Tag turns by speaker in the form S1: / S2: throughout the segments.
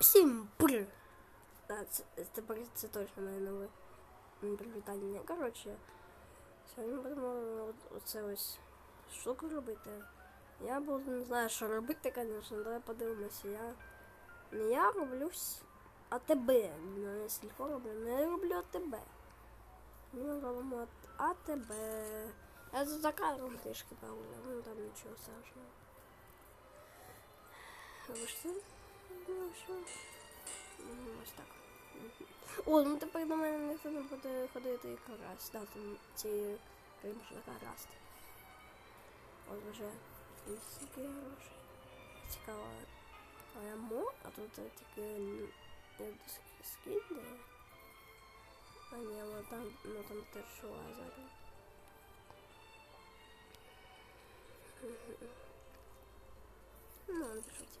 S1: Всім пр. Да, це, тепер це точно моє нове м, привітання. Коротше, сьогодні будемо от, оце ось штуку робити. Я буду не знаю, що робити, звісно, давай подивимося. Я не я роблю вс- АТБ. Не сільфо роблю, не роблю АТБ. Ми робимо от АТБ. Я тут за кадром трішки погуляв, ну там нічого страшного. Вибачте. Ну, що? Ну, Ось так. Мгм. О, ну тепер до мене ніхто не буде ходити і красти. Да, там ці можна красти. От вже скільки грошей. Цікаво. А я мо, а тут е, тільки н- я дос- скін дає. А ні, ну там, ну там теж лазер. Мгм. Ну, напишите.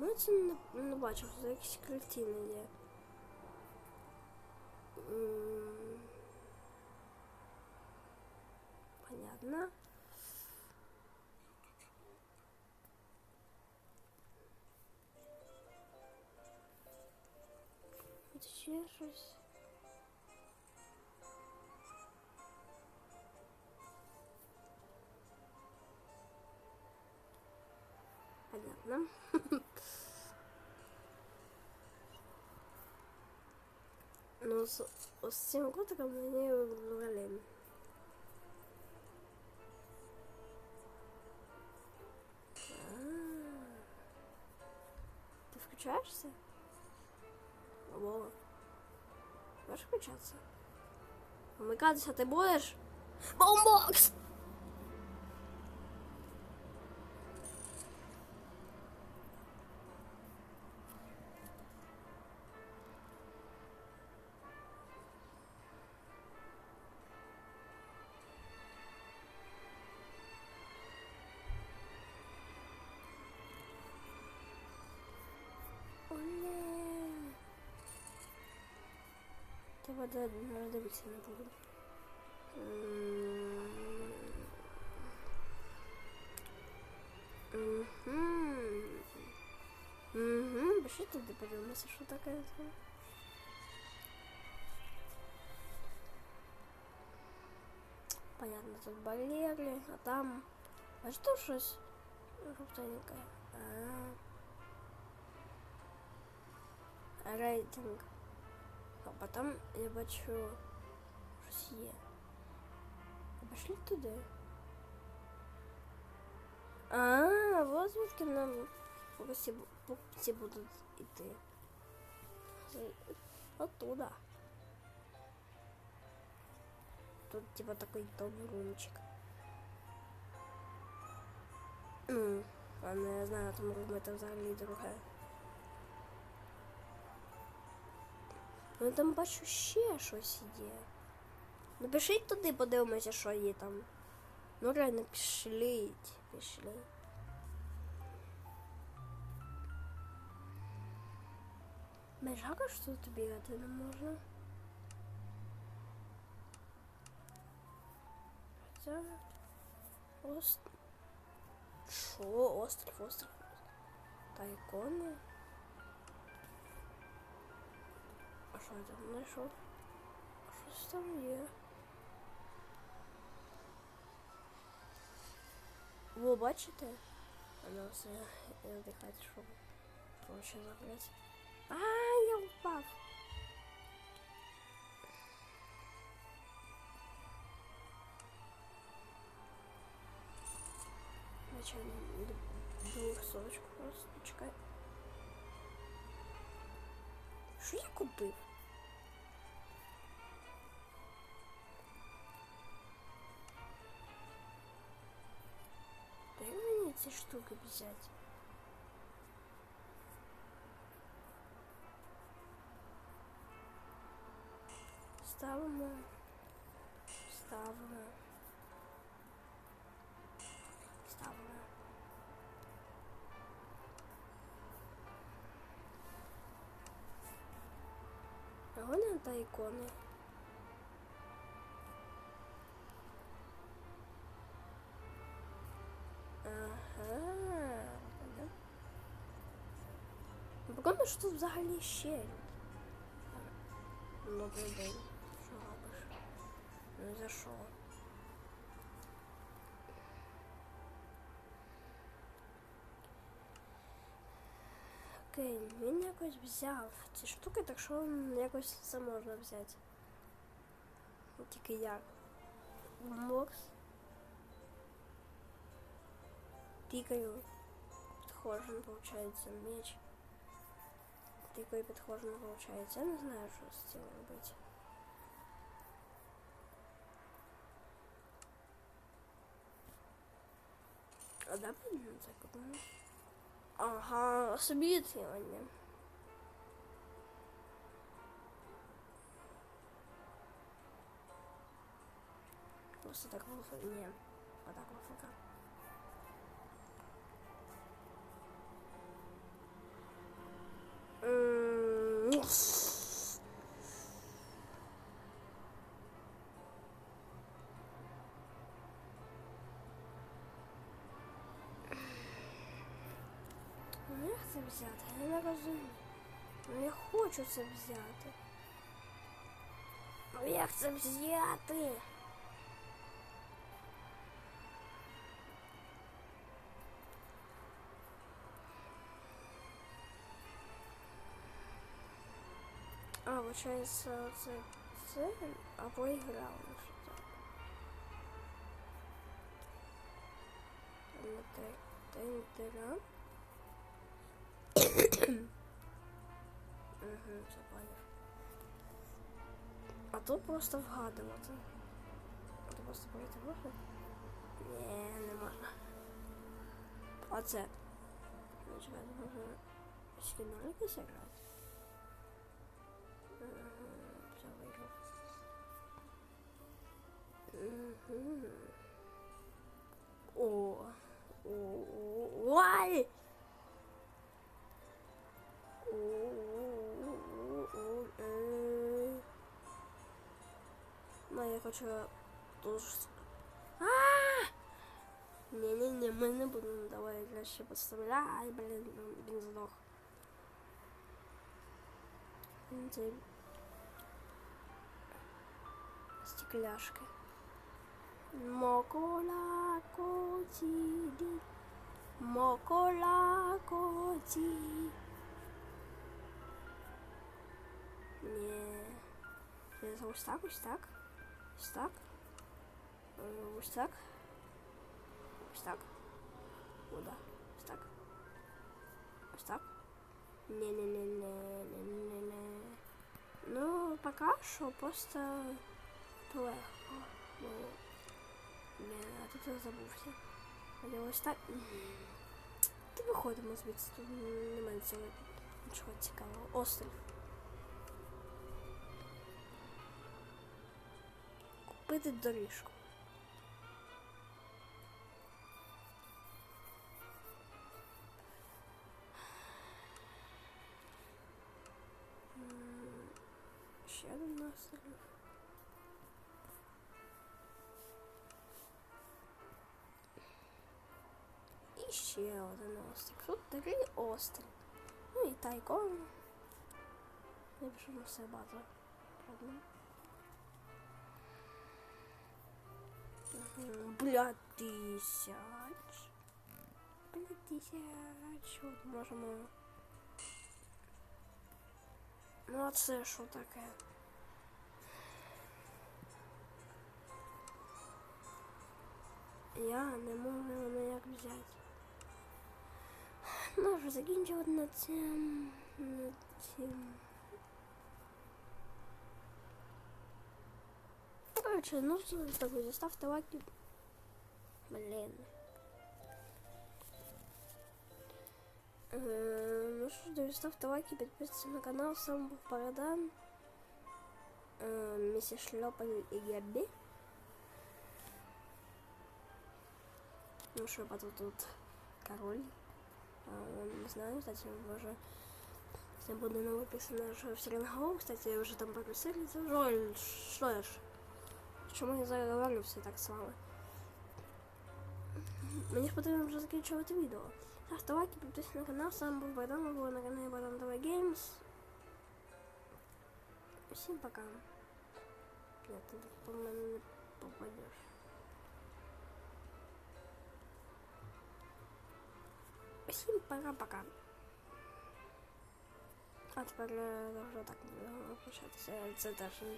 S1: Чому я це не, не бачив? Це якісь картини є. Понятно. Тут ще щось. Понятно. С цим котиком мені взагалі. Ты включаешься? Вова. Можешь включаться? Вмикатися ти будеш? Бомбокс! Треба да- навіть дивитися не буду. Угу. Пиши туди подивимося, що таке. Понятно, тут балери, а там... А що щось жовтеньке? А, рейтинг. А потом я бачу щось є. А Пошли туди. А, вот звідки нам покупці, покупці будуть іти. З- Оттуда. Тут типа такой добрый румчик. Ну, ладно, я знаю, там рум это взагалі друге. Ну там бачу ще щось є. Ну пишіть туди, подивимося, що є там. Ну реально пішліть, пішли. Межака що тут бігати не можна. Хоча... Ост... Що? Острів, острів. Та що я там знайшов? Щось там є. Во, бачите? Воно все надихає, щоб проще забрати. А, я впав. Наче двох сорочку просто чекай. Що я купив? Штуки взяти? Ставимо. Ставимо. Ставимо. А вони та ікони. Ага. да. Ну, Прикольно, що тут взагалі щель. Добрий день. Що робиш? Ну за що? Окей, він якось взяв ці штуки, так що якось це можна взяти. Ну, Тільки як? Бокс. Тикаю. Підходжу, получается, меч. Тикаю, підходжу, получается. Я не знаю, що з цим робити. А да, блин, так ну. Ага, освітлення. Просто так виф... Ні, отак вифика. М, взяти? Я не розумію. Ну я хочу це взяти. Ну як це взяти? А, виходить, це, це або ігра у нас так. Тентера. Угу, все понял. А тут просто вгадувати. Тут просто пройти можна? Ні, не можна. Оце. Ну, чекай, можна скінолики зіграти. Ага, все виграв. Угу. О, о, о, ой! Ну, я хочу тут... А! Не-не-не, мы не будем давай краще подставляй. Ай, блин, він здох. Це стекляшки. Мокола коті. Мокола коті. Ні. Це ось так, ось так. Ось так. Е, Ось так. Ось так. Куда? Ось так. Ось так. Не-не-не-не-не-не-не. Ну, пока що просто легко. Ну, не, а тут я забувся. Але ось так. Ти виходимо звідси, тут немає цього нічого цікавого. Острів. Купити доріжку. М, Ще один острів. І ще один острів. Тут три острів. Ну і тайком. Я пишу на все база. Правда? Бля, тисяч. Бля, тисяч. От можемо. Ну а це що таке? Я не можу ніяк взяти. Ну, вже закінчувати на цим. На цим. Короче, ну що так, ставте лайки. Блін. Е, ну що ж, друзі, ставте лайки, підписуйтесь на канал, з вами був Парадан. Е, місіс Шльопаль і Геббі. Ну що, а тут, тут король. А, не знаю, кстати, може. Це буде новий персонаж в Сіренгоу, кстати, вже там пару серій. Це Роль, що ж? Чому я заговорю все так слава? Мені ж потрібно вже закінчувати відео. Ставте лайки, підписуйтесь на канал, з вами був Богдан, ви були на каналі Богдан ТВ Геймс. Всім пока. Нет, ты по мене не попадеш. Всім пока-пока. А тепер е, вже так не будемо прощатися. Це теж не.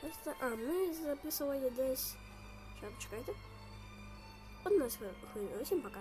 S1: Просто. А, ми записували десь. Що, почекайте. Одну хвилину. Всім пока.